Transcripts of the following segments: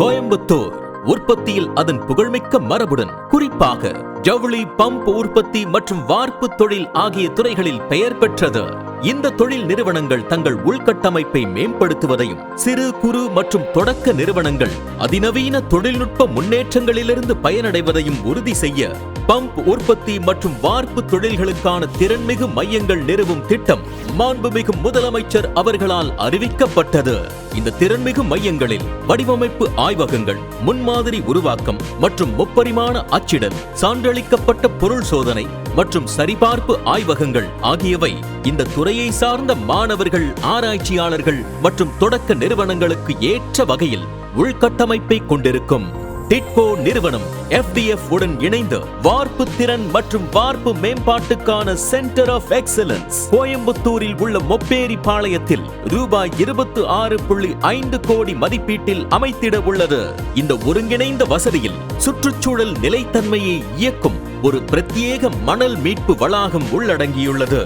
கோயம்புத்தூர். உற்பத்தியில் அதன் புகழ்மிக்க மரபுடன் குறிப்பாக ஜவுளி பம்ப் உற்பத்தி மற்றும் வார்ப்பு தொழில் ஆகிய துறைகளில் பெயர் பெற்றது. இந்த தொழில் நிறுவனங்கள் தங்கள் உள்கட்டமைப்பை மேம்படுத்துவதையும் சிறு குறு மற்றும் தொடக்க நிறுவனங்கள் அதிநவீன தொழில்நுட்ப முன்னேற்றங்களிலிருந்து பயனடைவதையும் உறுதி செய்ய பம்ப் உற்பத்தி மற்றும் வார்ப்பு தொழில்களுக்கான திறன்மிகு மையங்கள் நிறுவும் திட்டம் மாண்புமிகு முதலமைச்சர் அவர்களால் அறிவிக்கப்பட்டது. இந்த திறன்மிகு மையங்களில் வடிவமைப்பு ஆய்வகங்கள் முன்மாதிரி உருவாக்கம் மற்றும் முப்பரிமாண அச்சிடல் சான்றளிக்கப்பட்ட பொருள் சோதனை மற்றும் சரிபார்ப்பு ஆய்வகங்கள் ஆகியவை இந்த துறையை சார்ந்த மாணவர்கள் ஆராய்ச்சியாளர்கள் மற்றும் தொடக்க நிறுவனங்களுக்கு ஏற்ற வகையில் உள்கட்டமைப்பை கொண்டிருக்கும். டிட்கோ நிறுவனம் எஃப்டிஎஃப் உடன் இணைந்து வார்ப்பு திறன் மற்றும் வார்ப்பு மேம்பாட்டுக்கான சென்டர் ஆஃப் எக்ஸலன்ஸ் கோயம்புத்தூரில் உள்ள மொப்பேரி பாளையத்தில் ரூபாய் இருபத்து ஆறு புள்ளி ஐந்து கோடி மதிப்பீட்டில் அமைத்திட உள்ளது. இந்த ஒருங்கிணைந்த வசதியில் சுற்றுச்சூழல் நிலைத்தன்மையை இயக்கும் ஒரு பிரத்யேக மணல் மீட்பு வளாகம் உள்ளடங்கியுள்ளது.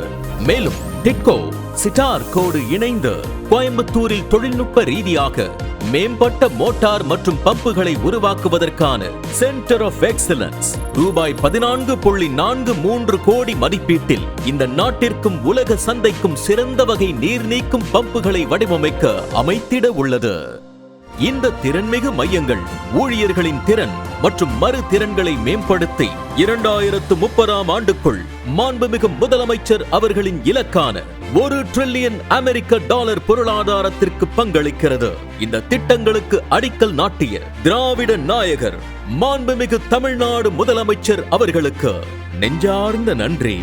மேலும் டிட்கோ சிட்டார் கோடு இணைந்து கோயம்புத்தூரில் தொழில்நுட்ப ரீதியாக மேம்பட்ட மோட்டார் மற்றும் பம்புகளை உருவாக்குவதற்கான சென்டர் ஆஃப் எக்ஸலன்ஸ் ரூபாய் பதினான்கு புள்ளி நான்கு மூன்று கோடி மதிப்பீட்டில் இந்த நாட்டிற்கும் உலக சந்தைக்கும் சிறந்த வகை நீர் நீக்கும் பம்புகளை வடிவமைக்க அமைத்திட உள்ளது. இந்த திறன்மிகு மையங்கள் ஊழியர்களின் திறன் மற்றும் மறு திறன்களை மேம்படுத்தி இரண்டாயிரத்து முப்பதாம் ஆண்டுக்குள் மாண்புமிகு முதலமைச்சர் அவர்களின் இலக்கான ஒரு டிரில்லியன் அமெரிக்க டாலர் பொருளாதாரத்திற்கு பங்களிக்கிறது. இந்த திட்டங்களுக்கு அடிக்கல் நாட்டிய திராவிட நாயகர் மாண்புமிகு தமிழ்நாடு முதலமைச்சர் அவர்களுக்கு நெஞ்சார்ந்த நன்றி.